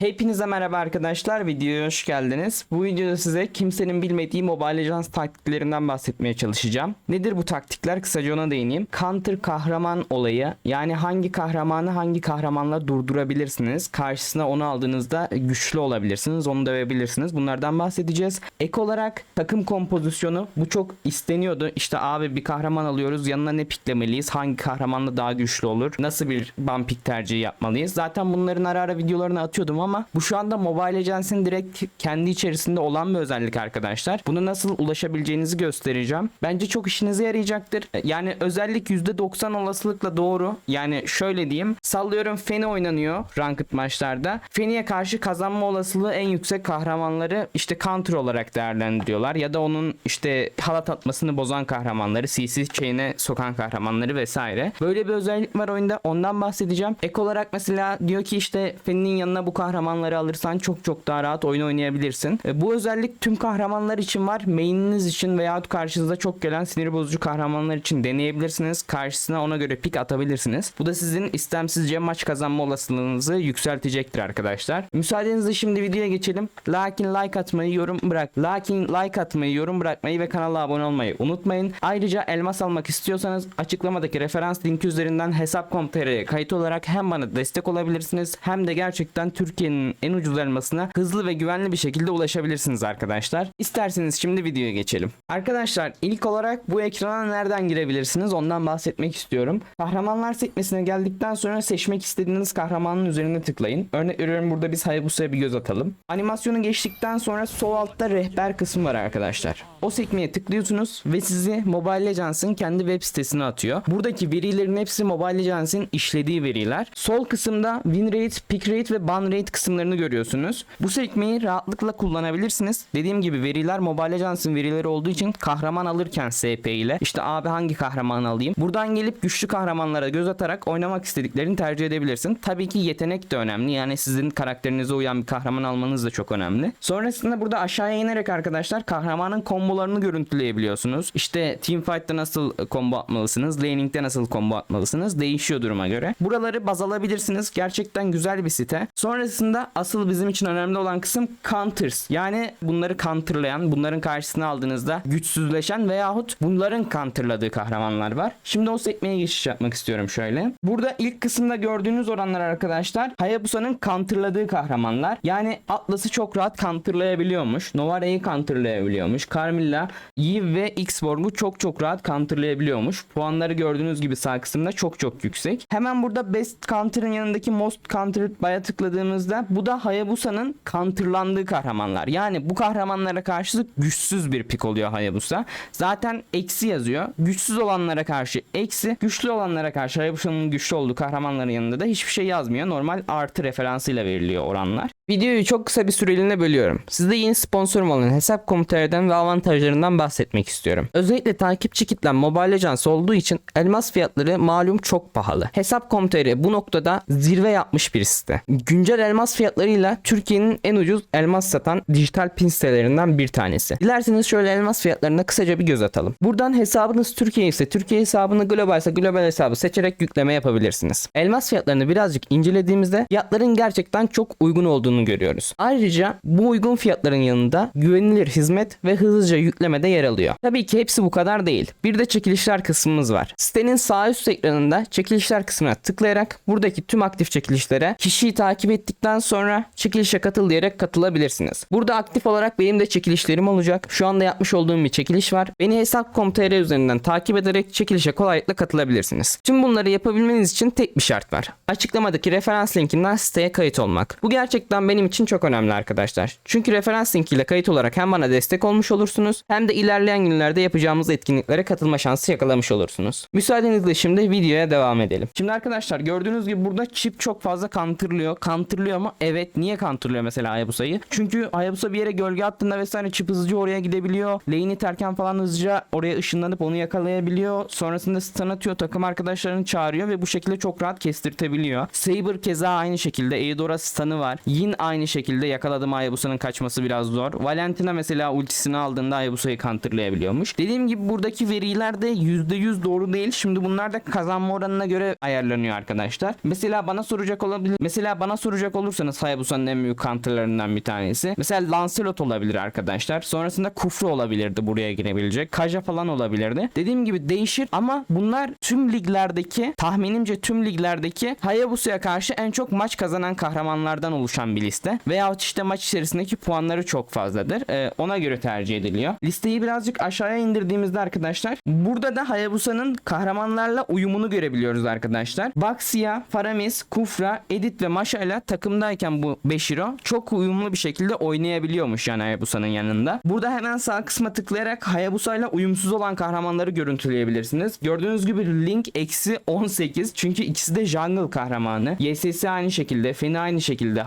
Hepinize merhaba arkadaşlar. Videoya hoş geldiniz. Bu videoda size kimsenin bilmediği Mobile Legends taktiklerinden bahsetmeye çalışacağım. Nedir bu taktikler? Kısaca ona değineyim. Counter kahraman olayı. Yani hangi kahramanı hangi kahramanla durdurabilirsiniz? Karşısına onu aldığınızda güçlü olabilirsiniz. Onu dövebilirsiniz. Bunlardan bahsedeceğiz. Ek olarak takım kompozisyonu. Bu çok isteniyordu. İşte abi bir kahraman alıyoruz. Yanına ne piklemeliyiz? Hangi kahramanla daha güçlü olur? Nasıl bir bumpik tercihi yapmalıyız? Zaten bunların ara ara videolarını atıyordum ama bu şu anda Mobile Legends'in direkt kendi içerisinde olan bir özellik arkadaşlar. Bunu nasıl ulaşabileceğinizi göstereceğim. Bence çok işinize yarayacaktır. Yani özellik %90 olasılıkla doğru. Yani şöyle diyeyim. Sallıyorum Feni oynanıyor ranked maçlarda. Feni'ye karşı kazanma olasılığı en yüksek kahramanları işte counter olarak değerlendiriyorlar. Ya da onun işte halat atmasını bozan kahramanları, CC chain'e sokan kahramanları vesaire. Böyle bir özellik var oyunda. Ondan bahsedeceğim. Ek olarak mesela diyor ki işte Feni'nin yanına bu kahramanları alırsan çok çok daha rahat oyun oynayabilirsin. E, bu özellik tüm kahramanlar için var. Main'iniz için veyahut karşınıza çok gelen sinir bozucu kahramanlar için deneyebilirsiniz. Karşısına ona göre pik atabilirsiniz. Bu da sizin istemsizce maç kazanma olasılığınızı yükseltecektir arkadaşlar. Müsaadenizle şimdi videoya geçelim. Lakin like atmayı, yorum bırak. Lakin like atmayı, yorum bırakmayı ve kanala abone olmayı unutmayın. Ayrıca elmas almak istiyorsanız açıklamadaki referans linki üzerinden hesap.com.tr'ye kayıt olarak hem bana destek olabilirsiniz hem de gerçekten Türkiye'nin en ucuz elmasına hızlı ve güvenli bir şekilde ulaşabilirsiniz arkadaşlar. İsterseniz şimdi videoya geçelim. Arkadaşlar ilk olarak bu ekrana nereden girebilirsiniz ondan bahsetmek istiyorum. Kahramanlar sekmesine geldikten sonra seçmek istediğiniz kahramanın üzerine tıklayın. Örnek veriyorum burada biz Hayabusa'ya bir göz atalım. Animasyonu geçtikten sonra sol altta rehber kısmı var arkadaşlar. O sekmeye tıklıyorsunuz ve sizi Mobile Legends'ın kendi web sitesine atıyor. Buradaki verilerin hepsi Mobile Legends'in işlediği veriler. Sol kısımda win rate, pick rate ve ban rate kısımlarını görüyorsunuz. Bu sekmeyi rahatlıkla kullanabilirsiniz. Dediğim gibi veriler Mobile Legends'ın verileri olduğu için kahraman alırken SP ile işte abi hangi kahramanı alayım? Buradan gelip güçlü kahramanlara göz atarak oynamak istediklerini tercih edebilirsin. Tabii ki yetenek de önemli. Yani sizin karakterinize uyan bir kahraman almanız da çok önemli. Sonrasında burada aşağıya inerek arkadaşlar kahramanın kombolarını görüntüleyebiliyorsunuz. İşte Teamfight'ta nasıl combo atmalısınız, laning'de nasıl combo atmalısınız değişiyor duruma göre. Buraları baz alabilirsiniz. Gerçekten güzel bir site. Sonrasında asıl bizim için önemli olan kısım counters. Yani bunları counterlayan, bunların karşısına aldığınızda güçsüzleşen veyahut bunların counterladığı kahramanlar var. Şimdi o sekmeye geçiş yapmak istiyorum şöyle. Burada ilk kısımda gördüğünüz oranlar arkadaşlar Hayabusa'nın counterladığı kahramanlar. Yani Atlas'ı çok rahat counterlayabiliyormuş. Novara'yı counterlayabiliyormuş. Carmilla, Eve ve X-Borg'u çok çok rahat counterlayabiliyormuş. Puanları gördüğünüz gibi sağ kısımda çok çok yüksek. Hemen burada Best Counter'ın yanındaki Most Counter baya tıkladığımızda bu da Hayabusa'nın counterlandığı kahramanlar. Yani bu kahramanlara karşı güçsüz bir pik oluyor Hayabusa. Zaten eksi yazıyor. Güçsüz olanlara karşı eksi, güçlü olanlara karşı Hayabusa'nın güçlü olduğu kahramanların yanında da hiçbir şey yazmıyor. Normal artı referansıyla veriliyor oranlar. Videoyu çok kısa bir süreliğine bölüyorum. Size yeni sponsorum olan Hesap.com.tr'den ve avantajlarından bahsetmek istiyorum. Özellikle takipçi kitlem Mobile Legends olduğu için elmas fiyatları malum çok pahalı. Hesap.com.tr bu noktada zirve yapmış bir site. Güncel elmas fiyatlarıyla Türkiye'nin en ucuz elmas satan dijital pin sitelerinden bir tanesi. Dilerseniz şöyle elmas fiyatlarına kısaca bir göz atalım. Buradan hesabınız Türkiye ise Türkiye hesabını global ise global hesabı seçerek yükleme yapabilirsiniz. Elmas fiyatlarını birazcık incelediğimizde fiyatların gerçekten çok uygun olduğunu görüyoruz. Ayrıca bu uygun fiyatların yanında güvenilir hizmet ve hızlıca yükleme de yer alıyor. Tabii ki hepsi bu kadar değil. Bir de çekilişler kısmımız var. Sitenin sağ üst ekranında çekilişler kısmına tıklayarak buradaki tüm aktif çekilişlere kişiyi takip ettikten sonra çekilişe katıl diyerek katılabilirsiniz. Burada aktif olarak benim de çekilişlerim olacak. Şu anda yapmış olduğum bir çekiliş var. Beni hesap.com.tr üzerinden takip ederek çekilişe kolaylıkla katılabilirsiniz. Tüm bunları yapabilmeniz için tek bir şart var. Açıklamadaki referans linkinden siteye kayıt olmak. Bu gerçekten benim için çok önemli arkadaşlar. Çünkü referans linkiyle kayıt olarak hem bana destek olmuş olursunuz hem de ilerleyen günlerde yapacağımız etkinliklere katılma şansı yakalamış olursunuz. Müsaadenizle şimdi videoya devam edelim. Şimdi arkadaşlar gördüğünüz gibi burada çip çok fazla counterlıyor. Counterlıyor mu? Evet. Niye counterlıyor mesela Hayabusa'yı? Çünkü Hayabusa bir yere gölge attığında vesaire çip hızlıca oraya gidebiliyor. Lane'i iterken falan hızlıca oraya ışınlanıp onu yakalayabiliyor. Sonrasında stun atıyor. Takım arkadaşlarını çağırıyor ve bu şekilde çok rahat kestirtebiliyor. Saber keza aynı şekilde. Eidora stun'ı var. Yin aynı şekilde yakaladım Hayabusa'nın kaçması biraz zor. Valentina mesela ultisini aldığında Hayabusa'yı counterlayabiliyormuş. Dediğim gibi buradaki veriler de %100 doğru değil. Şimdi bunlar da kazanma oranına göre ayarlanıyor arkadaşlar. Mesela bana soracak olabilir. Mesela bana soracak olursanız Hayabusa'nın en büyük counterlarından bir tanesi. Mesela Lancelot olabilir arkadaşlar. Sonrasında Kufra olabilirdi buraya girebilecek. Kaja falan olabilirdi. Dediğim gibi değişir ama bunlar tüm liglerdeki tahminimce tüm liglerdeki Hayabusa'ya karşı en çok maç kazanan kahramanlardan oluşan bir liste. Veyahut işte maç içerisindeki puanları çok fazladır. Ee, ona göre tercih ediliyor. Listeyi birazcık aşağıya indirdiğimizde arkadaşlar burada da Hayabusa'nın kahramanlarla uyumunu görebiliyoruz arkadaşlar. Baxia, Faramis, Kufra, Edit ve Masha ile takımdayken bu 5 hero çok uyumlu bir şekilde oynayabiliyormuş yani Hayabusa'nın yanında. Burada hemen sağ kısma tıklayarak Hayabusa ile uyumsuz olan kahramanları görüntüleyebilirsiniz. Gördüğünüz gibi Link eksi 18 çünkü ikisi de jungle kahramanı. YSS aynı şekilde, Feni aynı şekilde,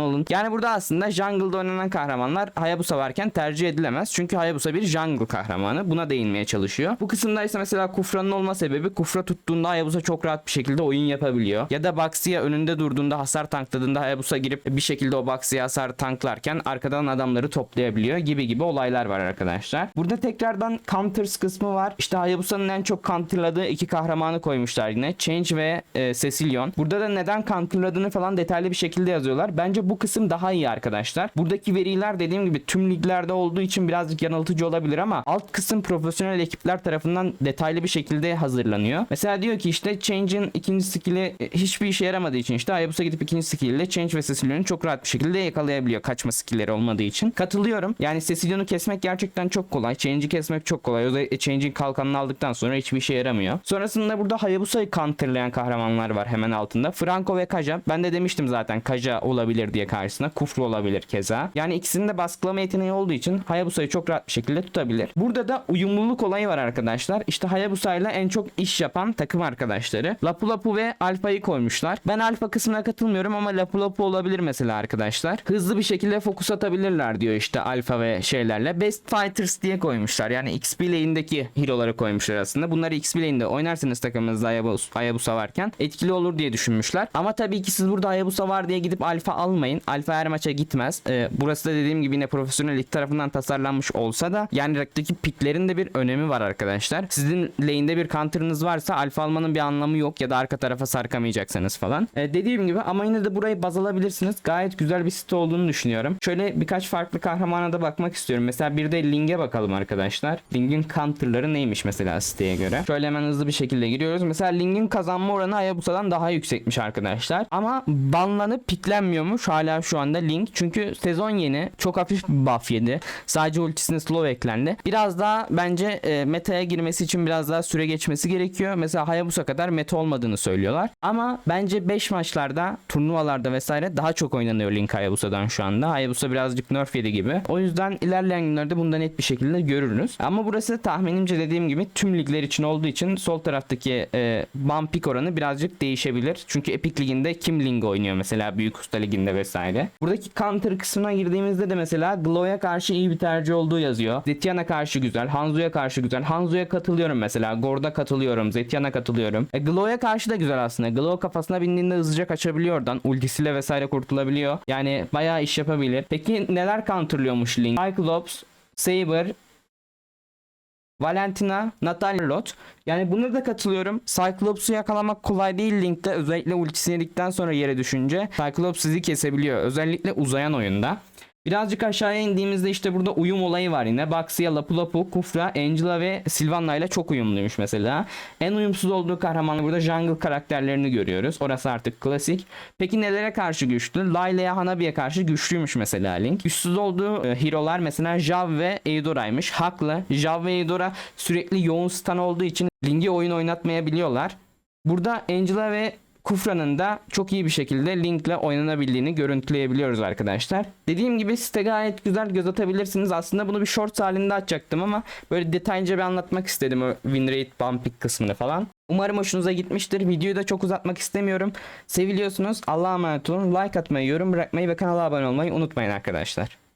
Nolan. Yani burada aslında jungle'da oynanan kahramanlar Hayabusa varken tercih edilemez. Çünkü Hayabusa bir jungle kahramanı. Buna değinmeye çalışıyor. Bu kısımda ise mesela Kufra'nın olma sebebi Kufra tuttuğunda Hayabusa çok rahat bir şekilde oyun yapabiliyor. Ya da Baxia önünde durduğunda hasar tankladığında Hayabusa girip bir şekilde o Baxia hasar tanklarken arkadan adamları toplayabiliyor gibi gibi olaylar var arkadaşlar. Burada tekrardan counters kısmı var. İşte Hayabusa'nın en çok counterladığı iki kahramanı koymuşlar yine. Change ve e, Cecilion. Burada da neden counterladığını falan detaylı bir şekilde yazıyorlar. Bence bu kısım daha iyi arkadaşlar. Buradaki veriler dediğim gibi tüm liglerde olduğu için birazcık yanıltıcı olabilir ama alt kısım profesyonel ekipler tarafından detaylı bir şekilde hazırlanıyor. Mesela diyor ki işte Change'in ikinci skill'i e, hiçbir işe yaramadığı için işte Hayabusa gidip ikinci skill ile Change ve Cecilion'u çok rahat bir şekilde yakalayabiliyor kaçma skill'leri olmadığı için. Katılıyorum. Yani Cecilion'u kesmek gerçekten çok kolay. Change'i kesmek çok kolay. Özellikle Change'in kalkanını aldıktan sonra hiçbir işe yaramıyor. Sonrasında burada Hayabusa'yı counterlayan kahramanlar var hemen altında. Franco ve Kaja. Ben de demiştim zaten Kaja olabilir diye karşısına. Kufru olabilir keza. Yani ikisinin de baskılama yeteneği olduğu için Hayabusa'yı çok rahat bir şekilde tutabilir. Burada da uyumluluk olayı var arkadaşlar. İşte Hayabusa ile en çok iş yapan takım arkadaşları. Lapu Lapu ve Alfa'yı koymuşlar. Ben Alfa kısmına katılmıyorum ama Lapu Lapu olabilir mesela arkadaşlar. Hızlı bir şekilde fokus atabilirler diyor işte Alfa ve şeylerle. Best Fighters diye koymuşlar. Yani XP lane'deki hero'ları koymuşlar aslında. Bunları XP lane'de oynarsanız takımınızda Hayabusa, varken etkili olur diye düşünmüşler. Ama tabii ki siz burada Hayabusa var diye gidip Alfa almayın. Alfa her maça gitmez. Ee, burası da dediğim gibi yine profesyonel lig tarafından tasarlanmış olsa da yani rakipteki piklerin de bir önemi var arkadaşlar. Sizin lane'de bir counter'ınız varsa alfa almanın bir anlamı yok ya da arka tarafa sarkamayacaksanız falan. Ee, dediğim gibi ama yine de burayı baz alabilirsiniz. Gayet güzel bir site olduğunu düşünüyorum. Şöyle birkaç farklı kahramana da bakmak istiyorum. Mesela bir de Ling'e bakalım arkadaşlar. Ling'in counter'ları neymiş mesela siteye göre. Şöyle hemen hızlı bir şekilde giriyoruz. Mesela Ling'in kazanma oranı Hayabusa'dan daha yüksekmiş arkadaşlar. Ama banlanıp piklenmiyormuş hala şu anda Ling. Çünkü sezon yeni. Çok hafif bir buff yedi. Sadece ultisine slow eklendi. Biraz daha bence e, meta'ya girmesi için biraz daha süre geçmesi gerekiyor. Mesela Hayabusa kadar meta olmadığını söylüyorlar. Ama bence 5 maçlarda, turnuvalarda vesaire daha çok oynanıyor Link Hayabusa'dan şu anda. Hayabusa birazcık nerf yedi gibi. O yüzden ilerleyen günlerde bunda net bir şekilde görürüz. Ama burası tahminimce dediğim gibi tüm ligler için olduğu için sol taraftaki e, ban pick oranı birazcık değişebilir. Çünkü Epic Ligi'nde kim Ling oynuyor mesela Büyük Usta Ligi'nde vesaire. Buradaki counter kısmına girdiğimizde de mesela Glow'a karşı iyi bir tercih olduğu yazıyor. Zetiana karşı güzel, Hanzo'ya karşı güzel. Hanzo'ya katılıyorum mesela. Gord'a katılıyorum, Zetiana katılıyorum. E, Glow'a karşı da güzel aslında. Glow kafasına bindiğinde hızlıca kaçabiliyor oradan. Ultisiyle vesaire kurtulabiliyor. Yani bayağı iş yapabilir. Peki neler counterlıyormuş Link? Cyclops, Saber, Valentina, Natalia Lot. Yani buna da katılıyorum. Cyclops'u yakalamak kolay değil Link'te. Özellikle ultisini yedikten sonra yere düşünce Cyclops sizi kesebiliyor. Özellikle uzayan oyunda. Birazcık aşağıya indiğimizde işte burada uyum olayı var yine. Baxia, Lapu Lapu, Kufra, Angela ve Sylvanna ile çok uyumluymuş mesela. En uyumsuz olduğu kahramanlar burada jungle karakterlerini görüyoruz. Orası artık klasik. Peki nelere karşı güçlü? Layla'ya, Hanabi'ye karşı güçlüymüş mesela Link. Güçsüz olduğu e, hero'lar mesela Jav ve Eudora'ymış. Haklı. Jav ve Eudora sürekli yoğun stun olduğu için Link'i oyun oynatmayabiliyorlar. Burada Angela ve Kufra'nın da çok iyi bir şekilde linkle oynanabildiğini görüntüleyebiliyoruz arkadaşlar. Dediğim gibi site gayet güzel göz atabilirsiniz. Aslında bunu bir short halinde açacaktım ama böyle detaylıca bir anlatmak istedim o win rate bumping kısmını falan. Umarım hoşunuza gitmiştir. Videoyu da çok uzatmak istemiyorum. Seviliyorsunuz. Allah'a emanet olun. Like atmayı, yorum bırakmayı ve kanala abone olmayı unutmayın arkadaşlar.